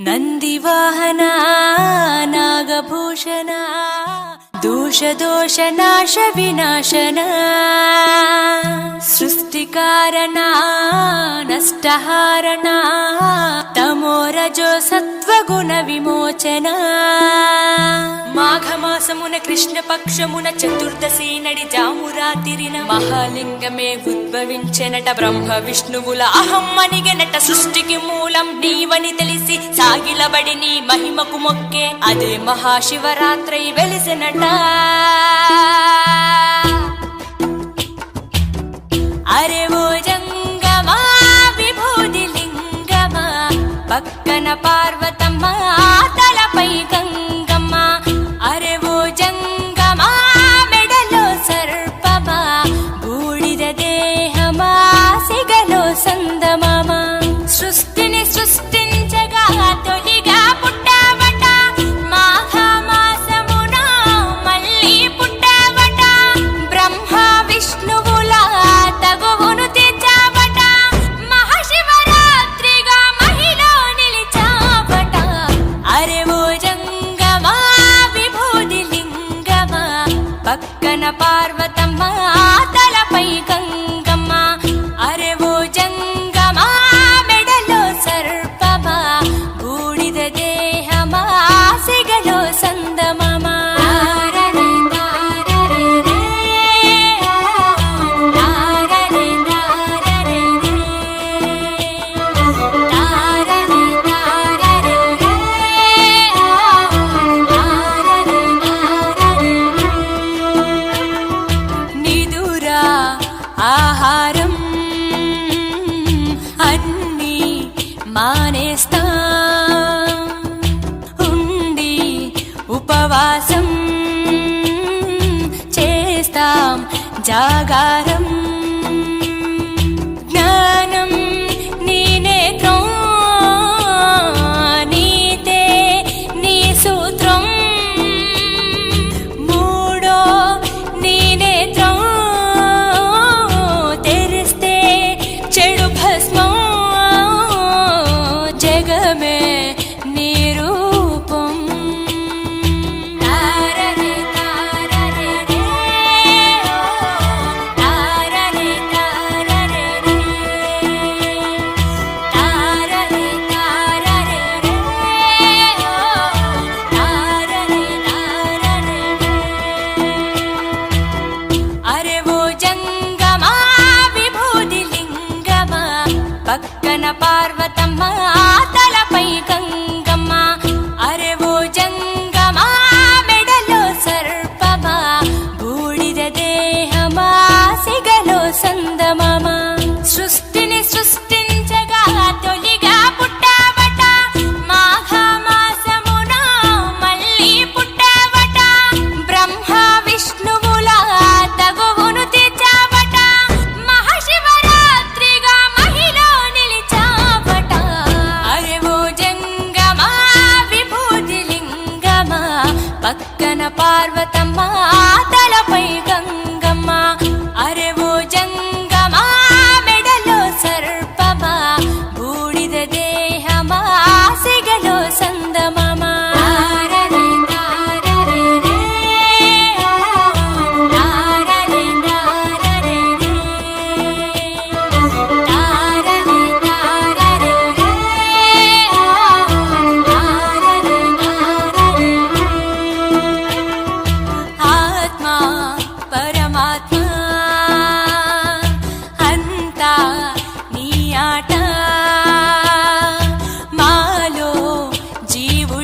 నందివాహన నాగభూషణ దోష నాశ వినాశన నష్టహారణ తమోరజో సత్వగుణ విమోచన. మాఘమాసమున కృష్ణపక్షమున చతుర్దశి నడి జామురాతిరిన మహాలింగమే ఉద్భవించెనట బ్రహ్మ విష్ణువుల అహం అనిగెనట సృష్టికి మూలం నీవని తెలిసి సాగిలబడి నీ మహిమకు మొక్కే అదే మహాశివరాత్రి వెలిసినట. అరే ఓ జంగమా విభూది లింగమా పక్కన పార్వతమ్మ తలపై గంగ పక్కన పార్వతమ్మ తలపై గంగమ్మ మానేస్తా. ఉండి ఉపవాసం చేస్తాం జాగారం. జగమే పక్కన పార్వతమ్మ తలపై గంగమ్మ. అరవో జంగమా మెడలో సర్పమా బూడిద దేహమా సిగలో సందమమా.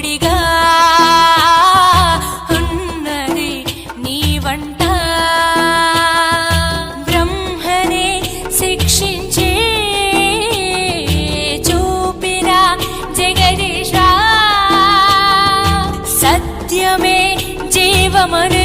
జీవుడిగా ఉన్నది నీ వంట. బ్రహ్మనే శిక్షించే చూపిన జగదీశ. సత్యమే జీవమనే